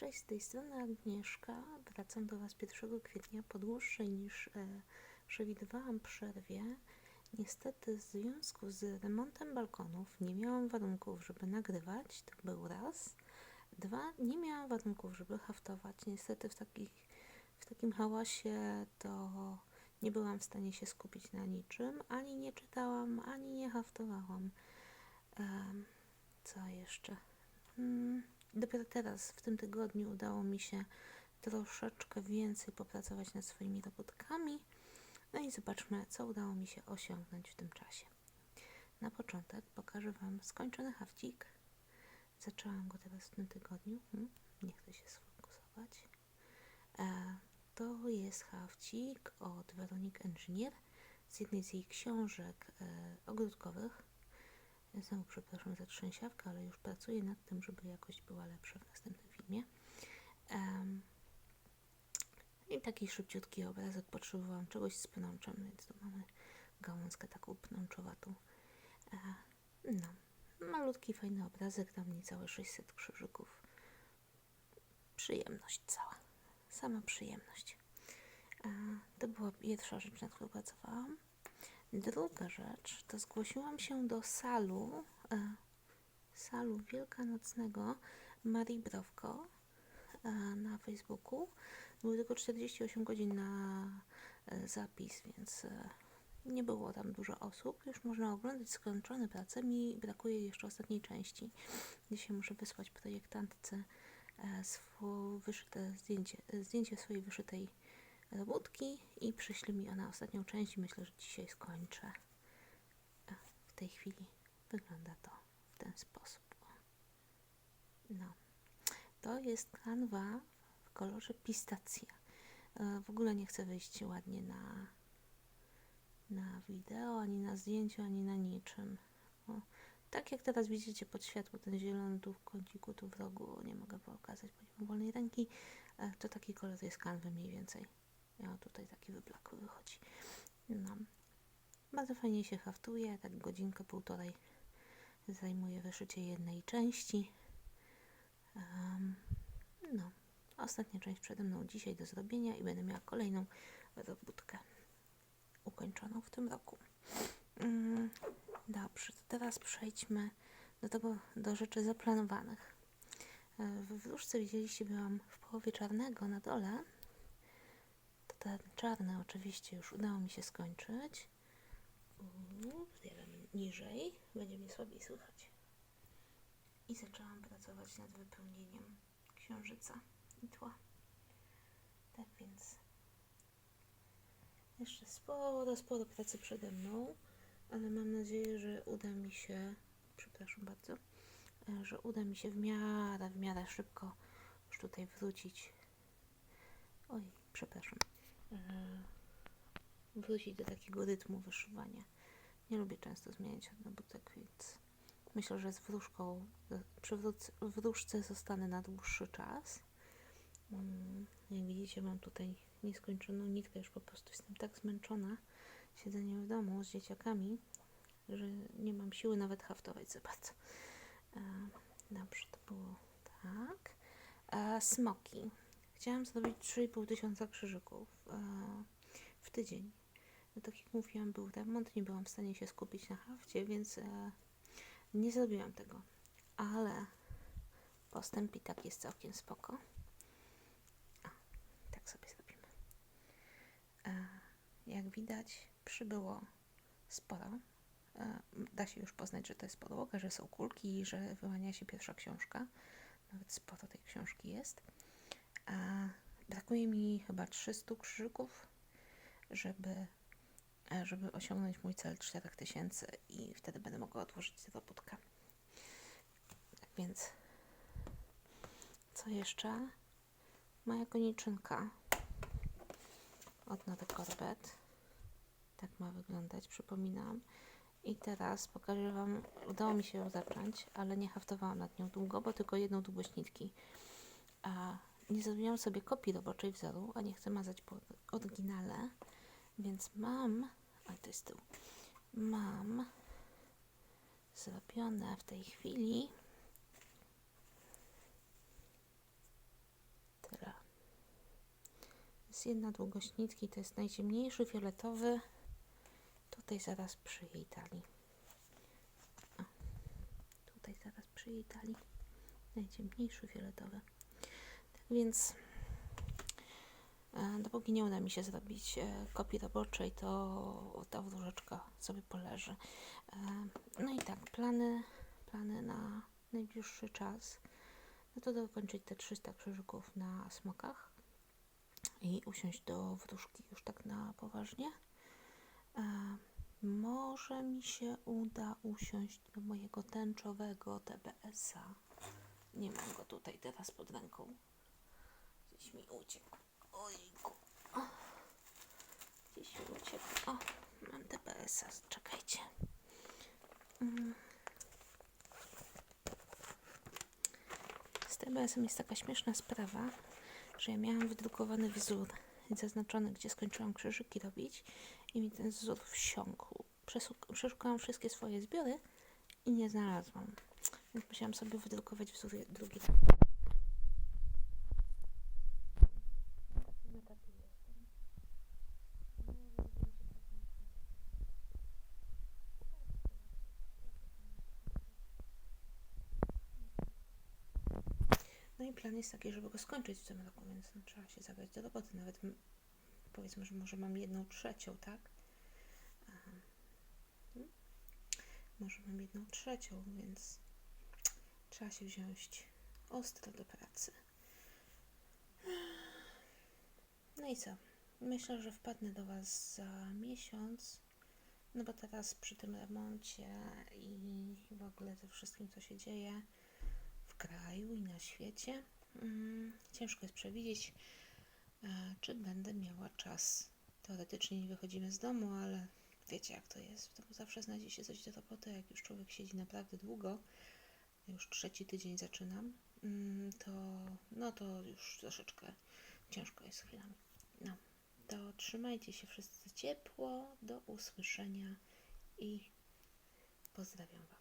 Cześć, z tej strony Agnieszka. Wracam do Was 1 kwietnia po dłuższej niż e, przewidywałam przerwie. Niestety w związku z remontem balkonów nie miałam warunków, żeby nagrywać, to był raz. Dwa, nie miałam warunków, żeby haftować. Niestety w, takich, w takim hałasie to nie byłam w stanie się skupić na niczym. Ani nie czytałam, ani nie haftowałam. Em, co jeszcze? Mm, Dopiero teraz, w tym tygodniu, udało mi się troszeczkę więcej popracować nad swoimi robótkami. No i zobaczmy, co udało mi się osiągnąć w tym czasie. Na początek pokażę Wam skończony hafcik. Zaczęłam go teraz w tym tygodniu. Hmm, nie chcę się sfokusować. E, to jest hafcik od Weronik Engineer z jednej z jej książek e, ogródkowych. Znowu przepraszam za trzęsiawkę, ale już pracuję nad tym, żeby jakość była lepsza w następnym filmie. Em, I taki szybciutki obrazek. Potrzebowałam czegoś z pnączem, więc tu mamy gałązkę taką pnączowatą. E, no, malutki, fajny obrazek, tam niecałe 600 krzyżyków. Przyjemność cała. Sama przyjemność. E, to była pierwsza rzecz, nad którą pracowałam. Druga rzecz, to zgłosiłam się do salu, e, salu wielkanocnego Marii Browko e, na Facebooku. Były tylko 48 godzin na e, zapis, więc e, nie było tam dużo osób. Już można oglądać skończone prace. Mi brakuje jeszcze ostatniej części. Dzisiaj muszę wysłać projektantce e, swo, wyszyte zdjęcie, e, zdjęcie swojej wyszytej robótki i przyśle mi ona ostatnią część myślę, że dzisiaj skończę. W tej chwili wygląda to w ten sposób. No. To jest kanwa w kolorze pistacja. E, W ogóle nie chcę wyjść ładnie na, na wideo, ani na zdjęciu, ani na niczym. Tak jak teraz widzicie pod światło, ten zielony tu w kąciku, tu w rogu, nie mogę pokazać, bo nie mam wolnej ręki, e, to taki kolor jest kanwy mniej więcej. Ja tutaj taki wyblakły wychodzi. No. Bardzo fajnie się haftuje, tak godzinkę, półtorej zajmuje wyszycie jednej części. Em, no, ostatnia część przede mną dzisiaj do zrobienia i będę miała kolejną robótkę ukończoną w tym roku. Mm, dobrze, to teraz przejdźmy do tego, do rzeczy zaplanowanych. E, W wróżce widzieliście, byłam w połowie czarnego na dole, ten czarny oczywiście już udało mi się skończyć. Zbieram niżej, będzie mnie słabiej słychać. I zaczęłam pracować nad wypełnieniem księżyca i tła. Tak więc jeszcze sporo, sporo pracy przede mną, ale mam nadzieję, że uda mi się, przepraszam bardzo, że uda mi się w miarę, w miarę szybko już tutaj wrócić. Oj, przepraszam wrócić do takiego rytmu wyszywania. Nie lubię często zmieniać robótek, więc myślę, że z wróżką, przy wróżce zostanę na dłuższy czas. Mm, Jak widzicie, mam tutaj nieskończoną nitkę, już po prostu jestem tak zmęczona siedzeniem w domu z dzieciakami, że nie mam siły nawet haftować za bardzo. E, Dobrze, to było tak. E, Smoki. Chciałam zrobić 3,5 tysiąca krzyżyków e, w tydzień. No, tak jak mówiłam, był remont, nie byłam w stanie się skupić na hafcie, więc e, nie zrobiłam tego. Ale postęp i tak jest całkiem spoko. A, tak sobie zrobimy. E, jak widać, przybyło sporo. Da się już poznać, że to jest podłoga, że są kulki że wyłania się pierwsza książka. Nawet sporo tej książki jest. A brakuje mi chyba 300 krzyżyków, żeby, e, żeby osiągnąć mój cel 4000 i wtedy będę mogła odłożyć robótkę. Tak więc, co jeszcze? Moja koniczynka od Nowy Korbet. Tak ma wyglądać, przypominam. I teraz pokażę Wam, udało mi się ją zacząć, ale nie haftowałam nad nią długo, bo tylko jedną długość nitki. A nie zrobiłam sobie kopii roboczej wzoru, a nie chcę mazać po oryginale, więc mam, a to jest tył, mam zrobione w tej chwili jest jedna długość nitki, to jest najciemniejszy fioletowy. Tutaj zaraz przy jej talii. Tutaj zaraz przy jej talii. Najciemniejszy fioletowy. Więc e, dopóki nie uda mi się zrobić e, kopii roboczej, to ta wróżeczka sobie poleży. E, No i tak, plany, plany na najbliższy czas. No to dokończyć te 300 krzyżyków na smokach i usiąść do wróżki już tak na poważnie. Może mi się uda usiąść do mojego tęczowego TBS-a. Nie mam go tutaj teraz pod ręką. Gdzieś mi uciekł. Ojku. O. Gdzieś mi uciekł. O, mam TBS-a. Czekajcie. Mm. Z TBS-em jest taka śmieszna sprawa, że ja miałam wydrukowany wzór zaznaczony, gdzie skończyłam krzyżyki robić i mi ten wzór wsiąkł. Przeszukałam wszystkie swoje zbiory i nie znalazłam. Więc musiałam sobie wydrukować wzór drugi. I plan jest taki, żeby go skończyć w tym roku, więc no, trzeba się zabrać do roboty. Nawet powiedzmy, że może mam jedną trzecią, tak? Hmm? Może mam jedną trzecią, więc trzeba się wziąć ostro do pracy. No i co? Myślę, że wpadnę do Was za miesiąc. No bo teraz przy tym remoncie i w ogóle ze wszystkim, co się dzieje kraju i na świecie, mm, ciężko jest przewidzieć, e, czy będę miała czas. Teoretycznie nie wychodzimy z domu, ale wiecie jak to jest. W domu zawsze znajdzie się coś do roboty. Jak już człowiek siedzi naprawdę długo, już trzeci tydzień zaczynam, mm, to no to już troszeczkę ciężko jest chwilami. No, to trzymajcie się wszyscy ciepło. Do usłyszenia i pozdrawiam Was.